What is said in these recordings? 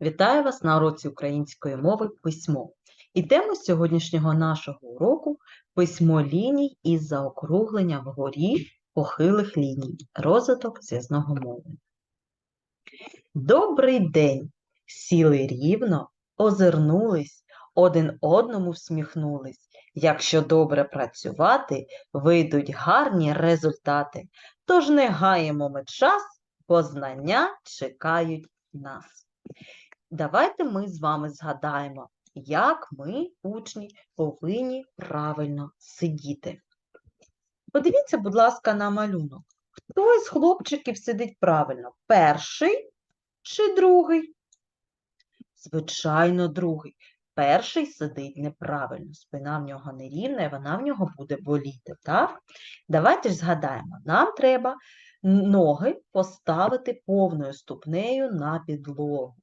Вітаю вас на уроці української мови письмо. І тема сьогоднішнього нашого уроку письмо ліній із заокруглення вгорі похилих ліній, розвиток зв'язного мовлення. Добрий день! Сіли рівно, озирнулись, один одному всміхнулись. Якщо добре працювати, вийдуть гарні результати. Тож не гаємо ми час, бо знання чекають нас. Давайте ми з вами згадаємо, як ми, учні, повинні правильно сидіти. Подивіться, будь ласка, на малюнок. Хто із хлопчиків сидить правильно? Перший чи другий? Звичайно, другий. Перший сидить неправильно, спина в нього нерівна, і вона в нього буде боліти, так? Давайте ж згадаємо, нам треба ноги поставити повною ступнею на підлогу.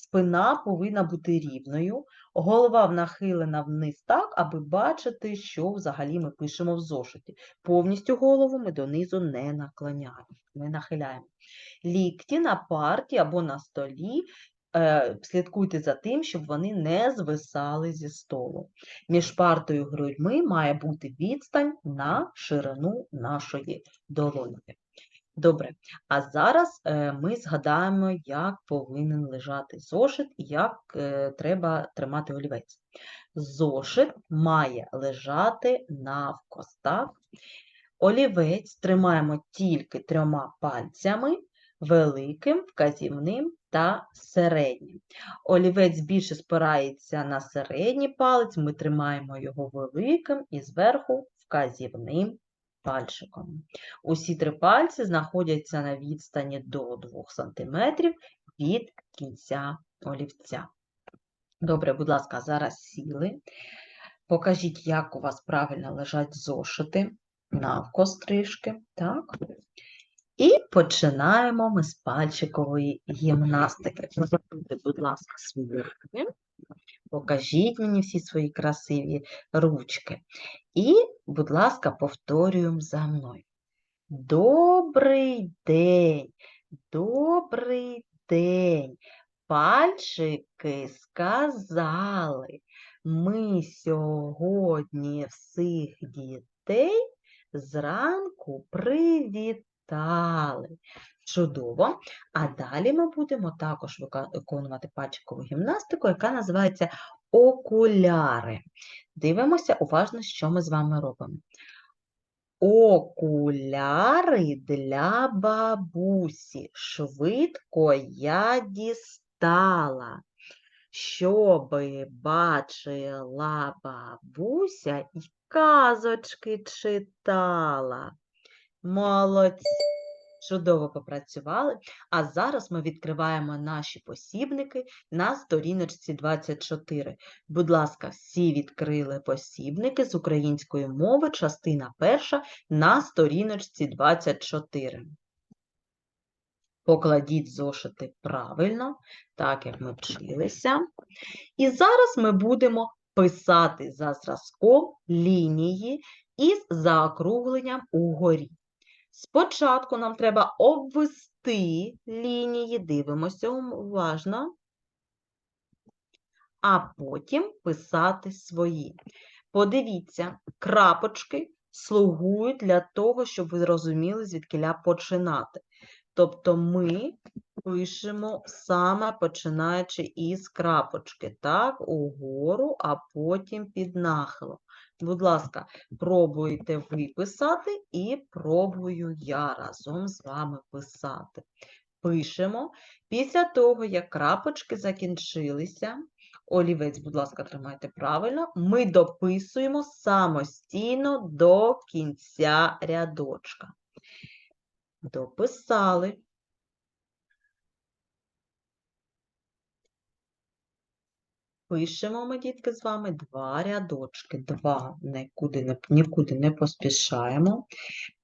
Спина повинна бути рівною, голова нахилена вниз так, аби бачити, що взагалі ми пишемо в зошиті. Повністю голову ми донизу не наклоняємо, не нахиляємо. Лікті на парті або на столі е, слідкуйте за тим, щоб вони не звисали зі столу. Між партою грудьми має бути відстань на ширину нашої долоньки. Добре, а зараз е, ми згадаємо, як повинен лежати зошит і як е, треба тримати олівець. Зошит має лежати навкос, так? Олівець тримаємо тільки трьома пальцями, великим, вказівним та середнім. Олівець більше спирається на середній палець, ми тримаємо його великим і зверху вказівним пальчиком. Усі три пальці знаходяться на відстані до 2 см від кінця олівця. Добре, будь ласка, зараз сіли. Покажіть, як у вас правильно лежать зошити, навкос трішки, так? І починаємо ми з пальчикової гімнастики. Забудьте, будь ласка, свої руки. Покажіть мені всі свої красиві ручки. І, будь ласка, повторюємо за мною. Добрий день, добрий день. Пальчики сказали, ми сьогодні всіх дітей зранку привітали. Чудово. А далі ми будемо також виконувати пальчикову гімнастику, яка називається окуляри. Дивимося уважно, що ми з вами робимо. Окуляри для бабусі. Швидко я дістала, щоби бачила бабуся і казочки читала. Молодці! Чудово попрацювали. А зараз ми відкриваємо наші посібники на сторіночці 24. Будь ласка, всі відкрили посібники з української мови, частина перша, на сторіночці 24. Покладіть зошити правильно, так як ми вчилися. І зараз ми будемо писати за зразком лінії із заокругленням угорі. Спочатку нам треба обвести лінії, дивимося уважно, а потім писати свої. Подивіться, крапочки слугують для того, щоб ви розуміли, звідкиля починати. Тобто ми пишемо саме починаючи із крапочки, так, угору, а потім під нахилом. Будь ласка, пробуйте ви писати і пробую я разом з вами писати. Пишемо. Після того, як крапочки закінчилися, олівець, будь ласка, тримайте правильно, ми дописуємо самостійно до кінця рядочка. Дописали. Пишемо ми, дітки, з вами два рядочки. Два, нікуди не, нікуди не поспішаємо.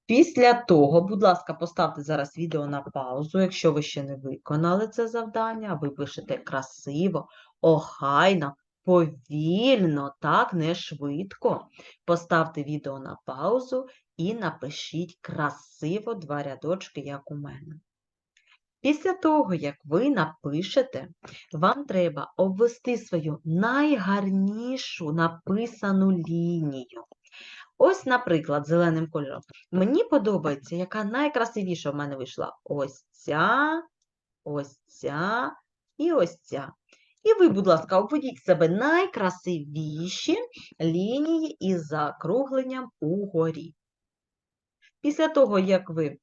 Після того, будь ласка, поставте зараз відео на паузу, якщо ви ще не виконали це завдання, ви пишете красиво, охайно, повільно, так, не швидко. Поставте відео на паузу і напишіть красиво два рядочки, як у мене. Після того, як ви напишете, вам треба обвести свою найгарнішу написану лінію. Ось, наприклад, зеленим кольором. Мені подобається, яка найкрасивіша в мене вийшла. Ось ця, ось ця і ось ця. І ви, будь ласка, обведіть себе найкрасивіші лінії із закругленням угорі. Після того, як ви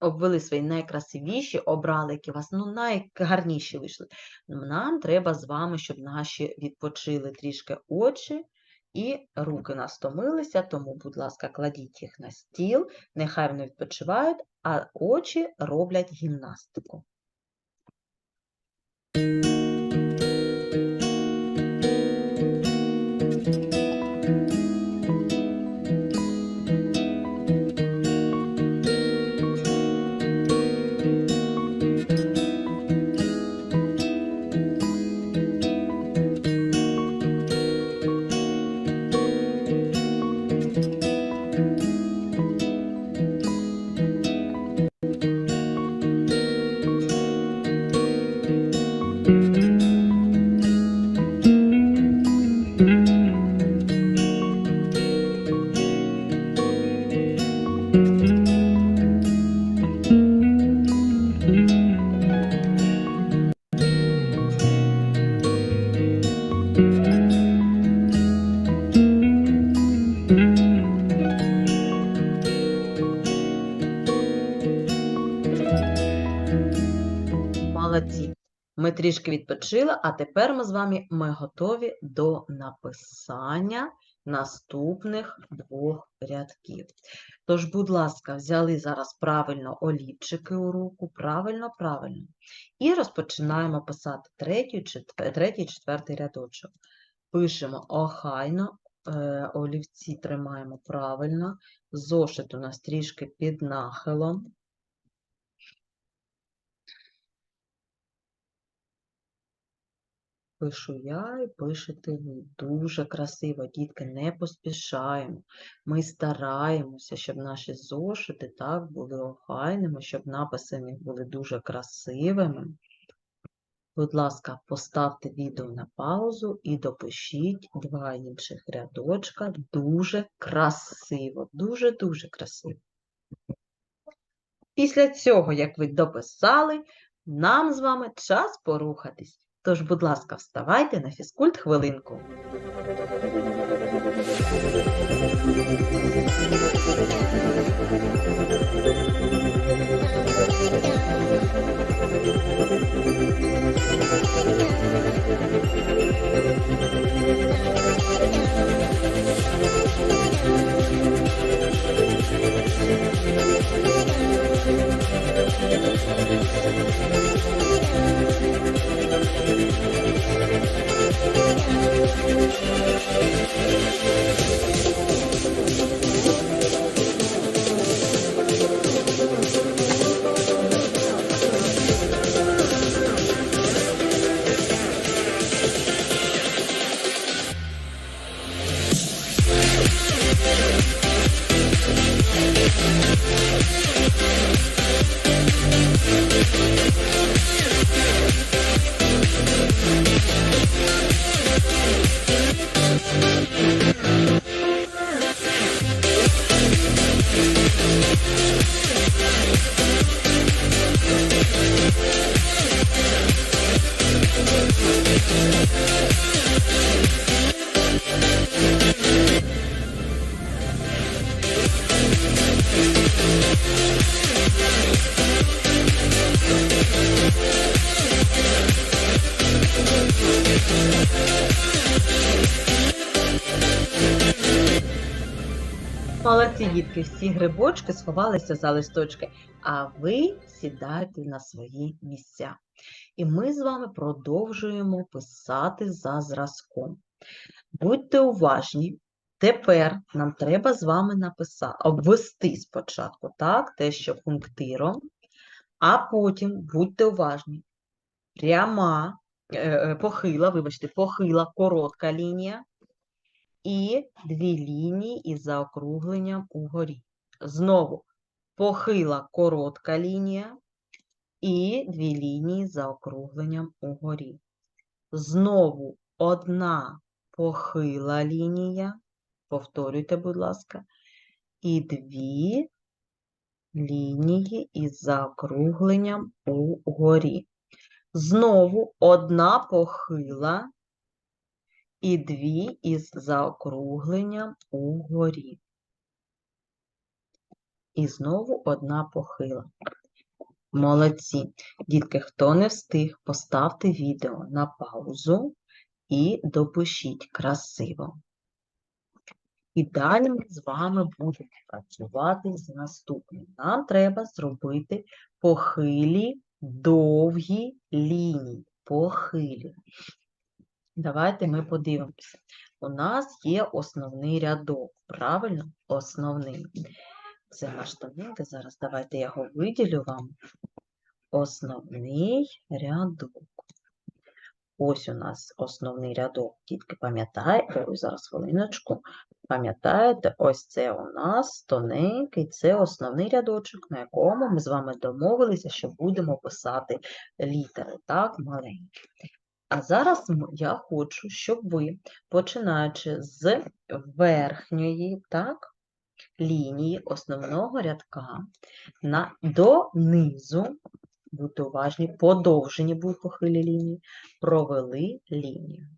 обвели свої найкрасивіші, обрали, які у вас ну, найгарніші вийшли, нам треба з вами, щоб наші відпочили трішки очі і руки нас стомилися, тому, будь ласка, кладіть їх на стіл, нехай вони відпочивають, а очі роблять гімнастику. Трішки відпочили, а тепер ми з вами ми готові до написання наступних двох рядків. Тож, будь ласка, взяли зараз правильно олівчики у руку, правильно, правильно. І розпочинаємо писати третій, третій четвертий рядочок. Пишемо охайно, е, олівці тримаємо правильно, зошит у нас трішки під нахилом. Пишу я і пишете ви. Дуже красиво, дітки, не поспішаємо. Ми стараємося, щоб наші зошити так були охайними, щоб написи них були дуже красивими. Будь ласка, поставте відео на паузу і допишіть два інших рядочка дуже красиво, дуже-дуже красиво. Після цього, як ви дописали, нам з вами час порухатись. Тож, будь ласка, вставайте на фізкульт хвилинку. Молодці, дітки, всі грибочки сховалися за листочки, а ви сідайте на свої місця. І ми з вами продовжуємо писати за зразком. Будьте уважні, тепер нам треба з вами написати, обвести спочатку, так, те, що пунктиром, а потім будьте уважні. Пряма, е, е, похила, вибачте, похила, коротка лінія і дві лінії із заокругленням угорі. Знову похила коротка лінія і дві лінії за округленням угорі. Знову одна похила лінія, повторюйте, будь ласка, і дві лінії із заокругленням угорі. Знову одна похила і дві із заокругленням угорі. І знову одна похила. Молодці. Дітки, хто не встиг, поставте відео на паузу і допишіть красиво. І далі ми з вами будемо працювати з наступним. Нам треба зробити похилі довгі лінії. Похилі. Давайте ми подивимося. У нас є основний рядок, правильно? Основний. Це наш тоненький. Зараз давайте я його виділю вам. Основний рядок. Ось у нас основний рядок. Дітки, пам'ятаєте, ось зараз хвилиночку. Пам'ятаєте, ось це у нас тоненький, це основний рядочок, на якому ми з вами домовилися, що будемо писати літери, так, маленькі. А зараз я хочу, щоб ви, починаючи з верхньої, так, лінії основного рядка на, до низу, будьте уважні, подовжені будуть похилі лінії, провели лінію.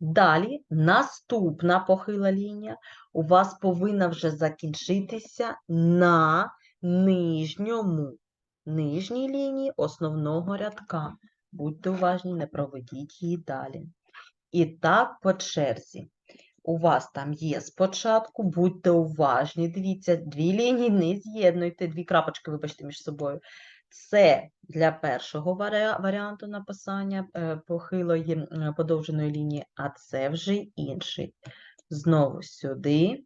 Далі наступна похила лінія у вас повинна вже закінчитися на нижньому, нижній лінії основного рядка. Будьте уважні, не проведіть її далі. І так по черзі. У вас там є спочатку, будьте уважні, дивіться, дві лінії не з'єднуйте, дві крапочки, вибачте, між собою. Це для першого варіа- варіанту написання е, похилої подовженої лінії, а це вже інший. Знову сюди.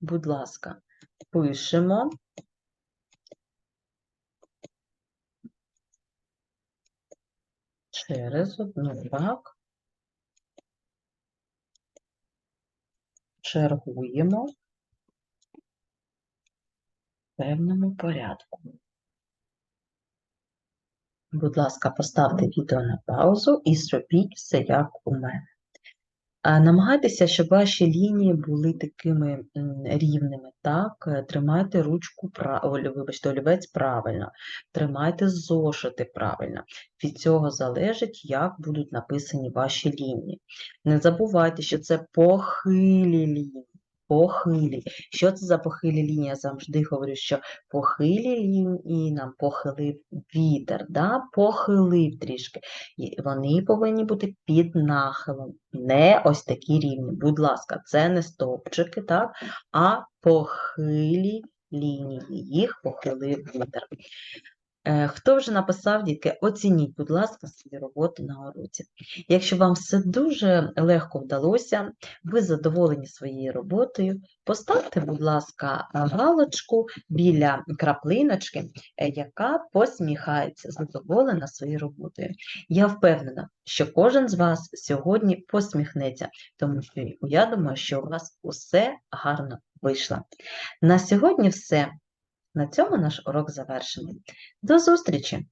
Будь ласка, пишемо. Через одну, так. Чергуємо в певному порядку. Будь ласка, поставте відео на паузу і зробіть все як у мене. Намагайтеся, щоб ваші лінії були такими рівними, так? Тримайте ручку, вибачте, олівець правильно, тримайте зошити правильно. Від цього залежить, як будуть написані ваші лінії. Не забувайте, що це похилі лінії. Похилі. Що це за похилі лінії? Я завжди говорю, що похилі лінії нам похилив вітер, да? похилив трішки. І вони повинні бути під нахилом, не ось такі рівні. Будь ласка, це не стовпчики, так? а похилі лінії. Їх похилив вітер. Е, Хто вже написав, дітки, оцініть, будь ласка, свої роботи на уроці. Якщо вам все дуже легко вдалося, ви задоволені своєю роботою, поставте, будь ласка, галочку біля краплиночки, е, яка посміхається, задоволена своєю роботою. Я впевнена, що кожен з вас сьогодні посміхнеться, тому що я думаю, що у вас усе гарно вийшло. На сьогодні все. На цьому наш урок завершений. До зустрічі!